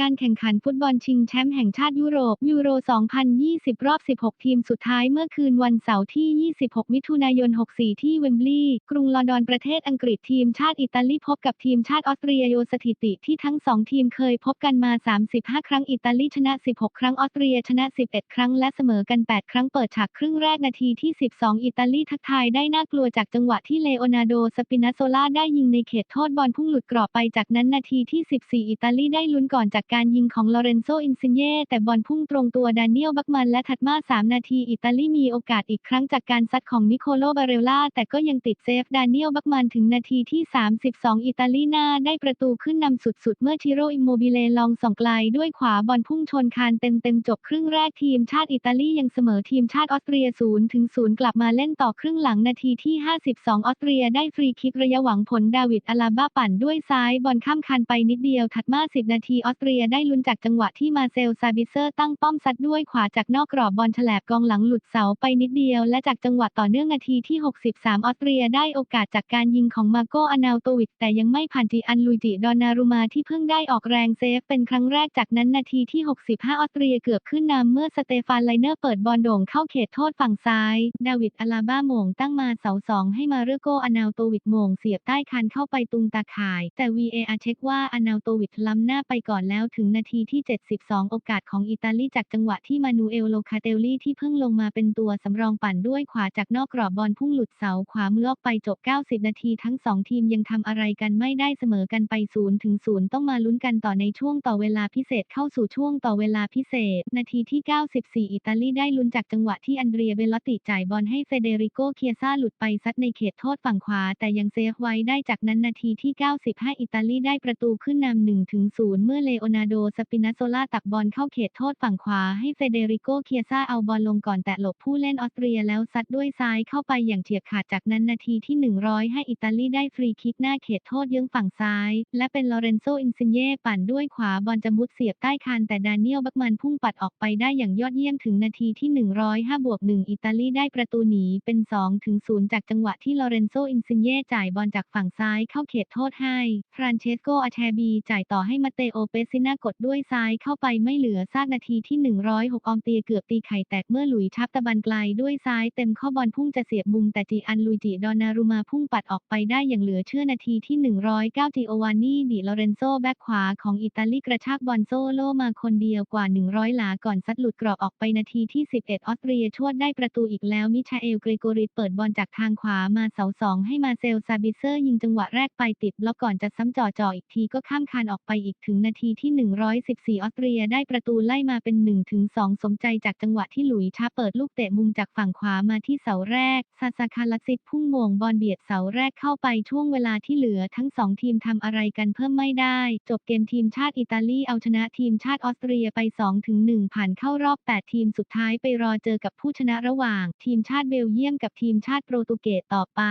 การแข่งขันฟุตบอลชิงแชมป์แห่งชาติยุโรปยูโร 2020 รอบ 16 ทีมสุดท้ายเมื่อคืนวันเสาร์ที่ 26 มิถุนายน 64 ที่เวมบลีย์กรุงลอนดอนประเทศอังกฤษทีมชาติอิตาลีพบกับทีมชาติออสเตรียโยสถิติที่ทั้ง2ทีมเคยพบกันมา 35 ครั้งอิตาลีชนะ 16 ครั้งออสเตรียชนะ 11 ครั้งและเสมอกัน 8 ครั้งเปิดฉากครึ่งแรกนาทีที่ 12 อิตาลีทักทายได้น่ากลัวจากจังหวะที่เลโอนาร์โดสปินาโซล่าได้ยิงในเขตโทษบอลพุ่งหลุดกรอบไปจากนั้นนาทีที่ 14 อิตาลีได้ลุ้นก่อนจากการยิงของลอเรนโซ อินซิเย่แต่บอลพุ่งตรงตัวดานิเอลบักมันและถัดมา 3 นาที อิตาลีมีโอกาสอีกครั้งจากการซัดของนิโคโลบาเรลล่า แต่ก็ยังติดเซฟดานิเอลบักมันถึงนาทีที่ 32 อิตาลีหน้าได้ประตูขึ้นนำสุด ๆ เมื่อชิโรอิมโมบิเลลองส่องไกลด้วยขวาบอลพุ่งชนคานเต็ม ๆ จบครึ่งแรกทีมชาติอิตาลียังเสมอทีมชาติออสเตรีย0ถึง0กลับมาเล่นต่อครึ่งหลังนาทีที่ 52 ออสเตรียได้ฟรีคิกระยะหวังผลดาวิดอาลาบ้าปั่นด้วยซ้ายบอลข้ามคานไปนิดเดียวถัดมา 10 นาทีออสเตรียียได้ลุ้นจากจังหวะที่มาเซลซาบิเซอร์ตั้งป้อมซัดด้วยขวาจากนอกกรอบบอลฉลบกองหลังหลุดเสาไปนิดเดียว และจากจังหวะต่อเนื่องนาทีที่ 63 ออสเตรียได้โอกาสจากการยิงของมาโกอานาโตวิกแต่ยังไม่ผ่านจีอันลุยจิดอนารุมาที่เพิ่งได้ออกแรงเซฟเป็นครั้งแรกจากนั้นนาทีที่ 65 ออสเตรียเกือบขึ้นนำเมื่อสเตฟานไลเนอร์เปิดบอลโด่งเข้าเขตโทษฝั่งซ้าย ดาวิดอาลาบ้าโมงตั้งมาเสาสองให้มาเรโกอานาโตวิกโมงเสียบใต้คานเข้าไปตุงตาข่าย แต่ VAR เช็คว่าอานาโตวิกล้ำหน้าไปก่อนแล้วถึงนาทีที่ 72 โอกาสของอิตาลีจากจังหวะที่มานูเอลโลคาเตลลี่ที่เพิ่งลงมาเป็นตัวสำรองปั่นด้วยขวาจากนอกกรอบบอลพุ่งหลุดเสาขวามือออกไปจบ 90 นาทีทั้ง 2 ทีมยังทำอะไรกันไม่ได้เสมอกันไป0ถึง0ต้องมาลุ้นกันต่อในช่วงต่อเวลาพิเศษเข้าสู่ช่วงต่อเวลาพิเศษ นาทีที่ 94 อิตาลีได้ลุ้นจากจังหวะที่อันเดรียเบลลอติจ่ายบอลให้เฟเดริโกเคียซ่าหลุดไปซัดในเขตโทษฝั่งขวา แต่ยังเซฟไว้ได้จากนั้นนาทีที่ 95 อิตาลีได้ประตูขึ้นนำ1ถึง0เมื่อเลโอนนาโดสปินาโซล่าตักบอลเข้าเขตโทษฝั่งขวาให้เฟเดริโกเคียซ่าเอาบอลลงก่อนแตะหลบผู้เล่นออสเตรียแล้วซัดด้วยซ้ายเข้าไปอย่างเฉียบขาดจากนั้นนาทีที่ 100ให้อิตาลีได้ฟรีคิกหน้าเขตโทษเยื้องฝั่งซ้าย และเป็นลอเรนโซอินซินเย่ปั่นด้วยขวาบอลจะมุดเสียบใต้คานแต่ดานิเอลบักมันพุ่งปัดออกไปได้อย่างยอดเยี่ยมถึงนาทีที่ 105บวก1อิตาลีได้ประตูหนีเป็น2ถึง0จากจังหวะที่ลอเรนโซอินซินเย่จ่ายบอลจากฝั่งซ้ายเข้าเขตโทษให้ ฟรานเชสโกอาแชบีจ่ายต่อให้มาเตโอเปซินากดด้วยซ้ายเข้าไปไม่เหลือซากนาทีที่ 106 ออมเตียเกือบตีไข่แตกเมื่อหลุยชับตะบันไกลด้วยซ้ายเต็มข้อบอลพุ่งจะเสียบมุมแต่จีอันลุยจิดอนารุมาพุ่งปัดออกไปได้อย่างเหลือเชื่อนาทีที่ 109จิโอวานนี่ดิลอเรนโซแบ็คขวาของอิตาลีกระชากบอลโซโลมาคนเดียวกว่า 100 หลาก่อนซัดหลุดกรอบออกไปนาทีที่ 11 ออสเตรียชวดได้ประตูอีกแล้วมิชาเอลเกรโกริเปิดบอลจากทางขวามาเสาสองให้มาเซลซาบิเซอร์ยิงจังหวะแรกไปติดบล็อกก่อนจะซ้ำจ่อจ่ออีกทีก็ข้ามคานออกไปอีกถึงนาทีที่114 ออสเตรียได้ประตูไล่มาเป็น 1-2 สมใจจากจังหวะที่หลุยชาเปิดลูกเตะมุมจากฝั่งขวามาที่เสาแรก ซาซาคาลัสิตพุ่งโมงบอลเบียดเสาแรกเข้าไปช่วงเวลาที่เหลือทั้งสองทีมทำอะไรกันเพิ่มไม่ได้ จบเกมทีมชาติอิตาลีเอาชนะทีมชาติออสเตรียไป 2-1 ผ่านเข้ารอบ 8 ทีมสุดท้ายไปรอเจอกับผู้ชนะระหว่าง ทีมชาติเบลเยียมกับทีมชาติโปรตุเกสต่อไป